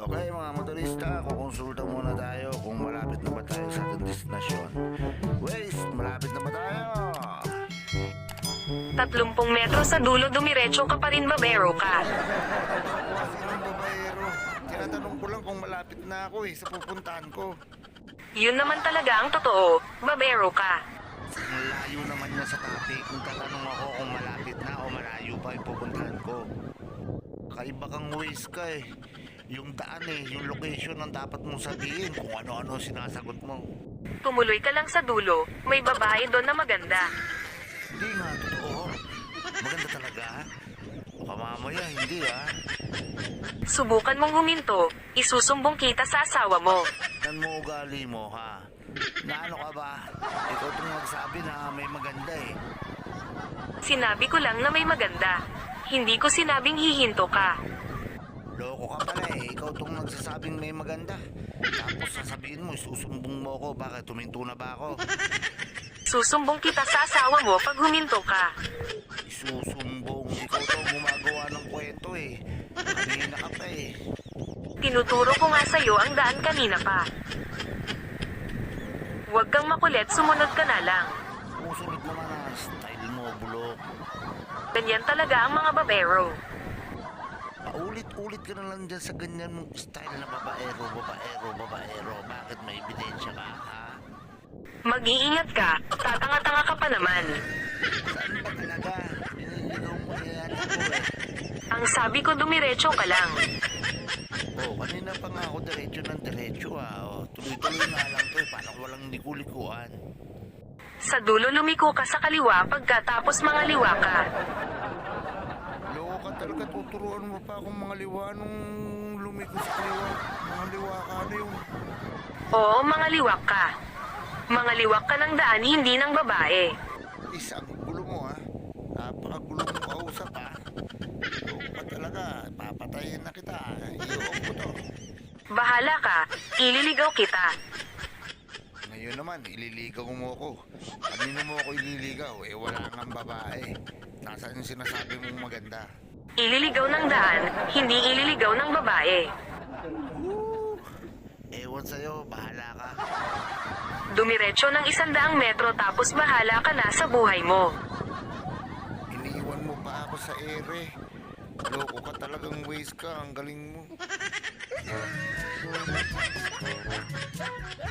Okay mga motorista, kukonsulta muna tayo kung malapit na ba tayo sa ating destinasyon. Waze, malapit na ba tayo? 30 metro sa dulo dumiretso ka pa rin babero ka. Kasi ng babayero, tinatanong ko lang kung malapit na ako eh sa pupuntahan ko. Yun naman talaga ang totoo, babero ka. Ang layo naman niya sa topic kung tatanong ako kung malapit na o malayo pa yung pupuntahan ko. Kaiba kang Waze ka eh. Yung daan eh, yung location ang dapat mong sabihin kung ano-ano sinasagot mo. Tumuloy ka lang sa dulo, may babae doon na maganda. Hindi nga, totoo. Maganda talaga. Baka mamaya, hindi ah. Subukan mong huminto, isusumbong kita sa asawa mo. Yan mo ugali mo, ha? Na ano ka ba? Ikaw itong nagsabi na may maganda eh. Sinabi ko lang na may maganda. Hindi ko sinabing hihinto ka. Loko ka pala eh. Ikaw itong nagsasabing may maganda. Tapos sasabihin mo, isusumbong mo ako. Bakit? Tuminto na ba ako? Susumbong kita sa asawa mo pag huminto ka. Isusumbong. Ikaw itong gumagawa ng kwento eh. Kanina ka pa eh. Tinuturo ko nga sa'yo ang daan kanina pa. Huwag kang makulit, sumunod ka na lang. Musunod naman ah. Style mo, bulok. Ganyan talaga ang mga babero. Paulit-ulit ka na lang dyan sa ganyan mong style na babaero, babaero, babaero. Bakit may ebidensya ka, ha? Mag-iingat ka, tatanga-tanga ka pa naman. Saan ba talaga? Nililigaw mo na yan ako eh. Ang sabi ko dumiretso ka lang. Oh, kanina pa nga ako diretso ng diretso ah. Oh, tuloy-tuloy nga lang to eh. Paano walang liku-likuan? Sa dulo lumiko ka sa kaliwa pagkatapos mga liwa ka. Talaga, tuturuan mo pa akong mga liwa nung lumiko sa kaliwa. Mga liwa ka ano yung... Oo, mga liwak ka. Mga liwak ka ng daan, hindi ng babae. Isang gulo mo ha. Napakagulo mo kausap ha. Loko ka talaga, papatayin na kita. Iyon ko to. Bahala ka, ililigaw kita. Ngayon naman, ililigaw mo ako. Kanino mo ako ililigaw? Eh, wala kang babae. Nasaan yung sinasabi mong maganda? Ililigaw ng daan, hindi ililigaw ng babae. Ewan sa'yo, bahala ka. Dumiretso ng isandaang metro tapos bahala ka na sa buhay mo. Iniwan mo pa ako sa ere. Loko ka talagang waste ka. Ang galing mo.